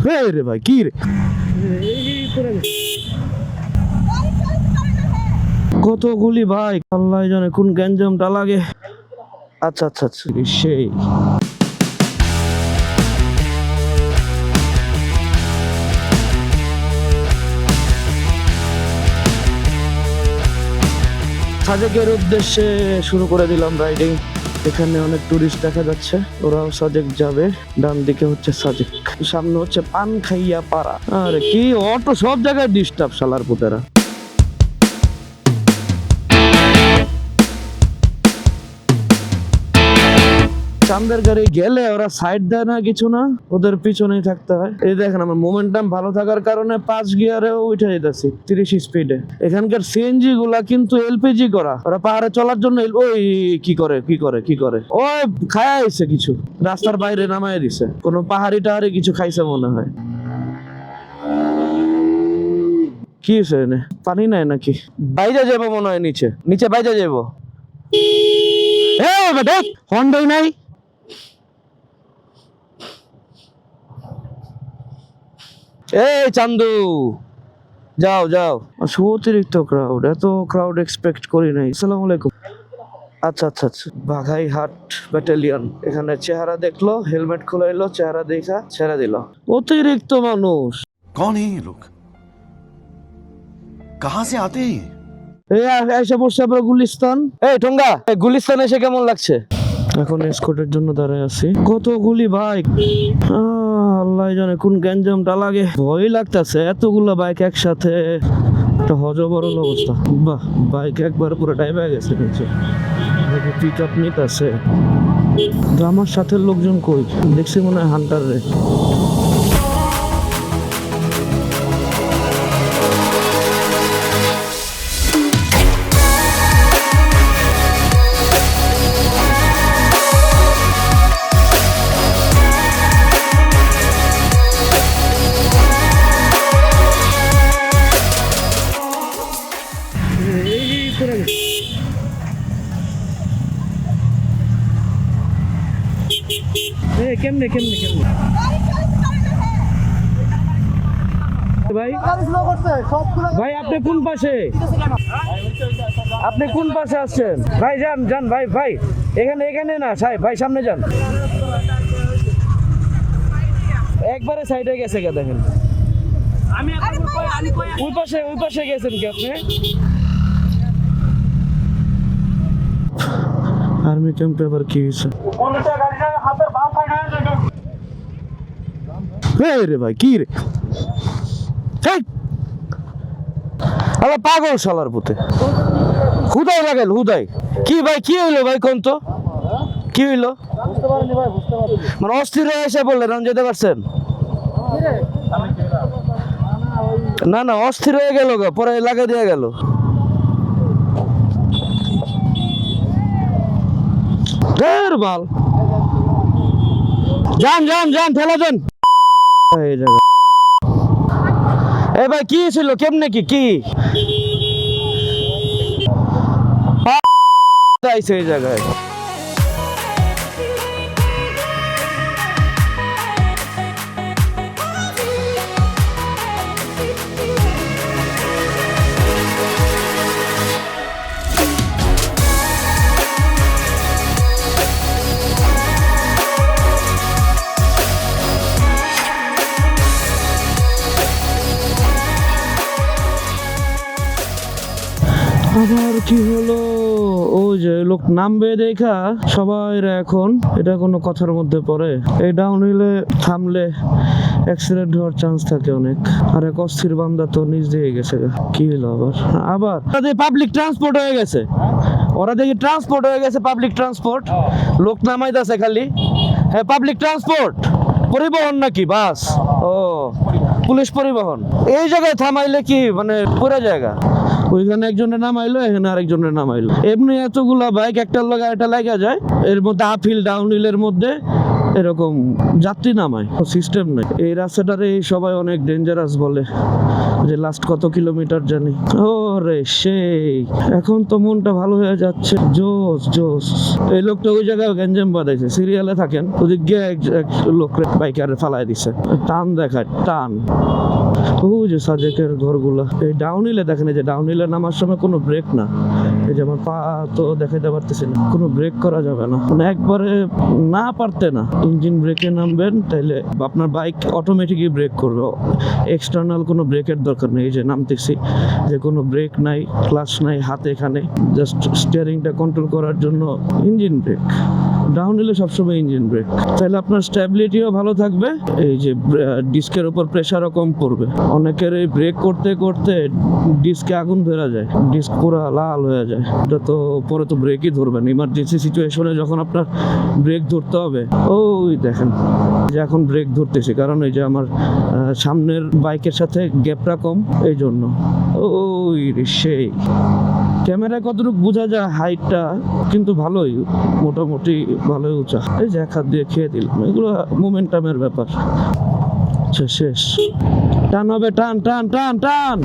হে রে ভাই কি রে কতগুলি ভাই? আল্লাহ জানে কোন গ্যাঞ্জামটা লাগে। আচ্ছা আচ্ছা আচ্ছা। সেই। সাজেকের উদ্দেশ্যে শুরু করে দিলাম রাইডিং এখানে অনেক টুরিস্ট দেখা যাচ্ছে। ওরাও সাজেক যাবে। ডান দিকে হচ্ছে সাজেক। সামনে হচ্ছে পান খাইয়া পাড়া। আর কি, অটো সব জায়গায় ডিস্টার্ব সালার পুতেরা। চান্দের গাড়ি গেলে ওরা সাইড দেয় না কিছু না, ওদের পিছনেই থাকতে হয়। এই দেখেন আমার মোমেন্টাম ভালো থাকার কারণে পাঁচ গিয়ারেও উঠে যেতেছি, তিরিশ স্পিডে এখানকার সিএনজি গুলা কিন্তু এলপিজি করা। ওরা পাহাড়ে চলার জন্য ওই, কি করে কি করে কি করে? ওই, খায়া আইছে কিছু। রাস্তার বাইরে নামায় দিছে। কোনো পাহাড়ি টাহাড়ি কিছু খাইছে মনে হয়। কি হয়েছে? পানি নাই নাকি? বাইরে যাব মনে হয় নিচে। নিচে বাইরে যাব হন্ডাই নাই? এই চান্দু। যাও যাও। আচ্ছা, অতিরিক্ত ক্রাউড এত ক্রাউড এক্সপেক্ট করি নাই। সালাম আলাইকুম। আচ্ছা আচ্ছা আচ্ছা। বাঘাইহাট ব্যাটালিয়ন এখানে চেহারা দেখল হেলমেট খুলাইলো চেহারা দেখা ছেড়ে দিল। অতিরিক্ত মানুষ। কোন এই লোক কাহা সে আতে এসে পড়ছে আমরা গুলিস্তান। এই ঠোঙ্গা গুলিস্তান এসে কেমন লাগছে? এখন স্কোটের জন্য দাঁড়ায় আছি। কত গুলি বাইক আল্লাহ জানে কোন গ্যাঞ্জামটা লাগে। ভয় লাগতেছে, এতগুলো বাইক একসাথে। একটা হজবরল অবস্থা। বাহ বাইক একবার পুরো টাইপে গেছে নিচে পিক আপ নিতেছে। আমার সাথে লোকজন কই? দেখছি মনে হয় হান্টার রে। কেমনে কেমনে কেমনে? ভাই? ভাই আপনি কোন পাশে? আপনি কোন পাশে আসছেন? ভাই যান যান ভাই ভাই। এখানে এখানে না সাই ভাই সামনে যান। একবারে সাইডে গেছে কে দেখেন। ওই পাশে ওই পাশে গেছেন কি আপনি? আর্মি ক্যাম্পে আবার কি হয়েছে? রে ভাই, কি রে! আবার পাগল শালার পুতে। হুদাই লাগাইল, হুদাই। কি ভাই, কি হইল ভাই কোন তো? কি হইল? মানে অস্থির হয়ে এসে বললেন যেতে পারছেন? না না, অস্থির হয়ে গেল গা, পরে লাগাই দিয়ে গেল। বাল। যান যান যান ঠেলা দেন এই ভাই কি ছিল কেমনে কি কি জায়গায় আবার কি হলো? ও যে লোক নামবে দেখা, সবাই এখন, এটা কোনো কথার মধ্যে পড়ে। এই ডাউন হিলে থামলে অ্যাক্সিডেন্ট হওয়ার চান্স থাকে অনেক। আর এক অস্থির বান্দা তো নিজ দিয়ে গেছে কি হলো আবার? আবার? পাবলিক ট্রান্সপোর্ট হয়ে গেছে। ওরা দেখি ট্রান্সপোর্ট হয়ে গেছে পাবলিক ট্রান্সপোর্ট লোক নামাইতেছে খালি। হ্যাঁ পাবলিক ট্রান্সপোর্ট পরিবহন নাকি? বাস। ও, পুলিশ পরিবহন। এই জায়গায় থামাইলে কি মানে পুরো জায়গা? ওইখানে একজনের নাম আইলো, এখানে আরেকজনের নাম আইলো। এমনি এতগুলা বাইক একটা লগে এটা লাগা যায়। এর মধ্যে আপ হিল ডাউন হিলের মধ্যে এরকম যাত্রী নামায় সিস্টেম নাই এই রাস্তাটারে সবাই অনেক ডেঞ্জারাস বলে, যে লাস্ট কত কিলোমিটার জানি ও রে সেই, এখন তো মনটা ভালো হয়ে যাচ্ছে। জোস জোস। এই লোকটা ওই জায়গায় গ্যাঞ্জাম বাঁধাইছে সিরিয়ালে থাকেন ওদিক গিয়ে, এক এক লোক বাইকারে ফালাই দিছে। টান দেখায়, টান। ও যে সাজেকের ঘরগুলো। এই ডাউন হিলে দেখেন যে ডাউন হিলে নামার সময় কোনো ব্রেক না। এই যে আমার পা তো দেখাইতে পারতেছি না। কোনো ব্রেক করা যাবে না। মানে একবারে না পারতে না ইঞ্জিন ব্রেকে নামবেন, তাইলে আপনার বাইক অটোমেটিকই ব্রেক করবে। এক্সটার্নাল কোনো ব্রেকের দরকার নেই, এই যে নামতেছি। যে কোনো ব্রেক নাই ক্লাস নাই, হাতে এখানে জাস্ট স্টিয়ারিংটা কন্ট্রোল করার জন্য ইঞ্জিন ব্রেক ডাউন হিলে সবসময় ইঞ্জিন ব্রেক তাহলে আপনার স্ট্যাবিলিটিও ভালো থাকবে। এই যে ডিস্কের উপর প্রেশারও কম পড়বে। অনেকের এই ব্রেক করতে করতে ডিস্কে আগুন ধরা যায়। ডিস্ক পুরো লাল হয়ে যায়। এটা তো পরে তো ব্রেকই ধরবেন ইমার্জেন্সি সিচুয়েশনে যখন আপনার ব্রেক ধরতে হবে, ওই দেখেন যে এখন ব্রেক ধরতেছি। কারণ এই যে আমার সামনের বাইকের সাথে গ্যাপটা কম। এই জন্য ওই রে সেই ক্যামেরায় কতটুকু বোঝা যায় হাইটটা, কিন্তু ভালোই, মোটামুটি ভালোই উঁচা। এই যে এক হাত দিয়ে খেয়ে দিলাম, এগুলো মোমেন্টামের ব্যাপার। আচ্ছা শেষ। টান হবে, টান টান টান টান!